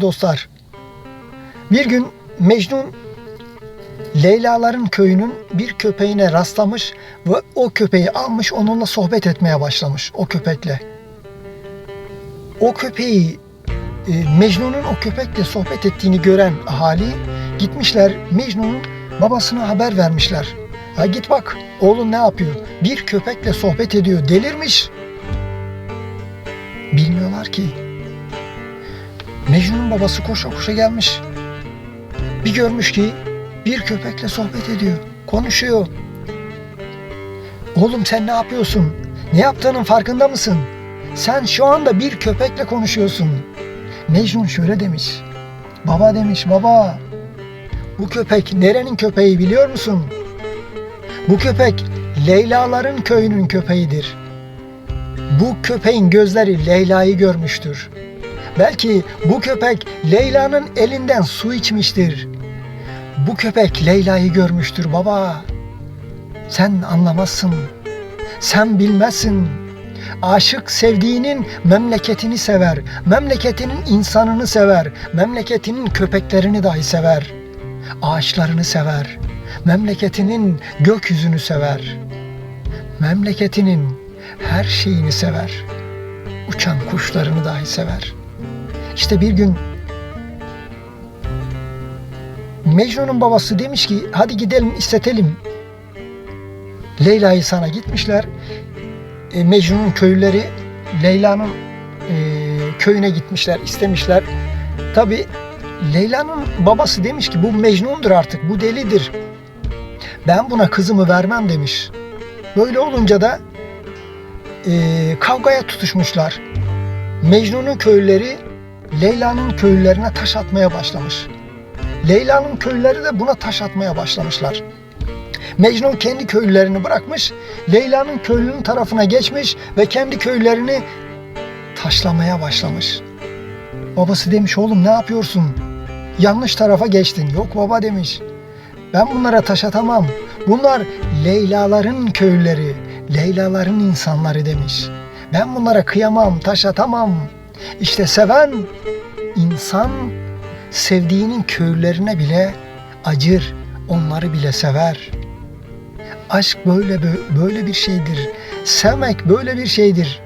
dostlar. Bir gün Mecnun Leylaların köyünün bir köpeğine rastlamış ve o köpeği almış onunla sohbet etmeye başlamış o köpekle. O köpeği e, Mecnun'un o köpekle sohbet ettiğini gören ahali gitmişler Mecnun'un babasına haber vermişler. Ha git bak oğlun ne yapıyor? Bir köpekle sohbet ediyor. Delirmiş. Bilmiyorlar ki Mecnun'un babası koşa koşa gelmiş. Bir görmüş ki bir köpekle sohbet ediyor, konuşuyor. Oğlum sen ne yapıyorsun? Ne yaptığının farkında mısın? Sen şu anda bir köpekle konuşuyorsun. Mecnun şöyle demiş. Baba demiş, baba. Bu köpek nerenin köpeği biliyor musun? Bu köpek Leylaların köyünün köpeğidir. Bu köpeğin gözleri Leyla'yı görmüştür. Belki bu köpek Leyla'nın elinden su içmiştir. Bu köpek Leyla'yı görmüştür baba. Sen anlamazsın. Sen bilmezsin. Aşık sevdiğinin memleketini sever. Memleketinin insanını sever. Memleketinin köpeklerini dahi sever. Ağaçlarını sever. Memleketinin gökyüzünü sever. Memleketinin her şeyini sever. Uçan kuşlarını dahi sever. İşte bir gün Mecnun'un babası demiş ki hadi gidelim istetelim. Leyla'yı sana gitmişler. E, Mecnun'un köylüleri Leyla'nın e, köyüne gitmişler, istemişler. Tabi Leyla'nın babası demiş ki bu Mecnun'dur artık, bu delidir. Ben buna kızımı vermem demiş. Böyle olunca da e, kavgaya tutuşmuşlar. Mecnun'un köylüleri Leyla'nın köylülerine taş atmaya başlamış. Leyla'nın köylüleri de buna taş atmaya başlamışlar. Mecnun kendi köylülerini bırakmış, Leyla'nın köylünün tarafına geçmiş ve kendi köylerini taşlamaya başlamış. Babası demiş oğlum ne yapıyorsun? Yanlış tarafa geçtin. Yok baba demiş. Ben bunlara taş atamam. Bunlar Leyla'ların köylüleri, Leyla'ların insanları demiş. Ben bunlara kıyamam, taş atamam. İşte seven insan sevdiğinin köylülerine bile acır, onları bile sever. Aşk böyle böyle bir şeydir. Sevmek böyle bir şeydir.